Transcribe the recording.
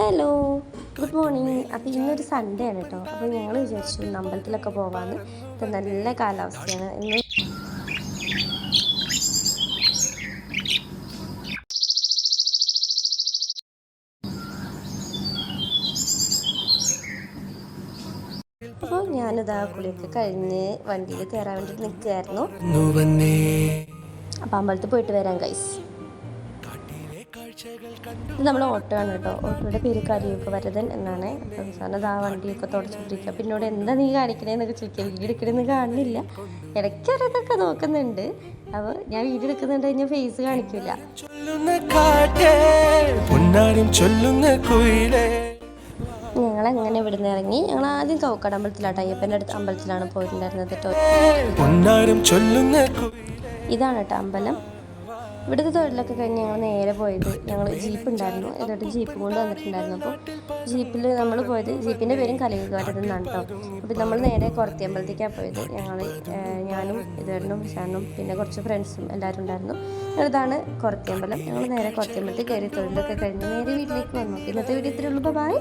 Hello good morning അപ്പോൾ ഇന്നൊരു Sunday ആണ് കേട്ടോ അപ്പോൾ ഞങ്ങൾ വിചാരിച്ചു ഇന്ന് അമ്പലത്തിലൊക്കെ പോകാമെന്ന് ഇപ്പം നല്ല കാലാവസ്ഥയാണ്. ഇന്ന് അപ്പോൾ ഞാനിതാ കുളിയൊക്കെ കഴിഞ്ഞ് വണ്ടിയിൽ കയറാൻ വേണ്ടിയിട്ട് നിൽക്കുകയായിരുന്നു അപ്പോൾ അമ്പലത്തിൽ പോയിട്ട് വരാം ഗൈസ് ഇത് നമ്മൾ ഓട്ടോ ആണ് കേട്ടോ. ഓട്ടോയുടെ പേര് കരിയൊക്കെ വരതൻ എന്നാണ് അവസാനം ആ വണ്ടിയൊക്കെ തുടച്ചുകൊണ്ടിരിക്കുക പിന്നെ ഇവിടെ എന്താ നീ കാണിക്കണേന്നൊക്കെ ചോദിക്കുക. വീഡിയോ എടുക്കണമെന്ന് കാണുന്നില്ല ഇടയ്ക്ക് ഒരിതൊക്കെ നോക്കുന്നുണ്ട്. അപ്പോൾ ഞാൻ വീഡിയോ എടുക്കുന്നുണ്ട് ഞാൻ ഫേസ് കാണിക്കില്ല ഞങ്ങൾ അങ്ങനെ ഇവിടുന്ന് ഇറങ്ങി? ഞങ്ങൾ ആദ്യം കൗക്കാട് അമ്പലത്തിലാട്ടോ. അയ്യപ്പന്റെ അടുത്ത് അമ്പലത്തിലാണ് പോയിട്ടുണ്ടായിരുന്നത് കേട്ടോ. ഇതാണ് കേട്ടോ അമ്പലം. ഇവിടുത്തെ തൊഴിലൊക്കെ കഴിഞ്ഞ് ഞങ്ങൾ നേരെ പോയത് ഞങ്ങൾ ജീപ്പ് ഉണ്ടായിരുന്നു. എന്നിട്ട് ജീപ്പ് കൊണ്ട് വന്നിട്ടുണ്ടായിരുന്നു. അപ്പോൾ ജീപ്പിൽ നമ്മൾ പോയത് ജീപ്പിന്റെ പേരും കലയുകാരത് എന്നാണ് കേട്ടോ. അപ്പോൾ നമ്മൾ നേരെ കുറത്തിയമ്പലത്തേക്കാണ് പോയത്. ഞങ്ങൾ ഞാനും ഇതുവരനും ഷാനും പിന്നെ കുറച്ച് ഫ്രണ്ട്സും എല്ലാവരും ഉണ്ടായിരുന്നു. ഇതാണ് കുറത്തിയമ്പലം. ഞങ്ങൾ നേരെ കുറത്തിയമ്പലത്തിൽ കയറി തൊഴിലൊക്കെ കഴിഞ്ഞ് നേരെ വീട്ടിലേക്ക് വന്നു. ഇന്നത്തെ വീഡിയോ ഇത്രയുള്ളൂ ബൈ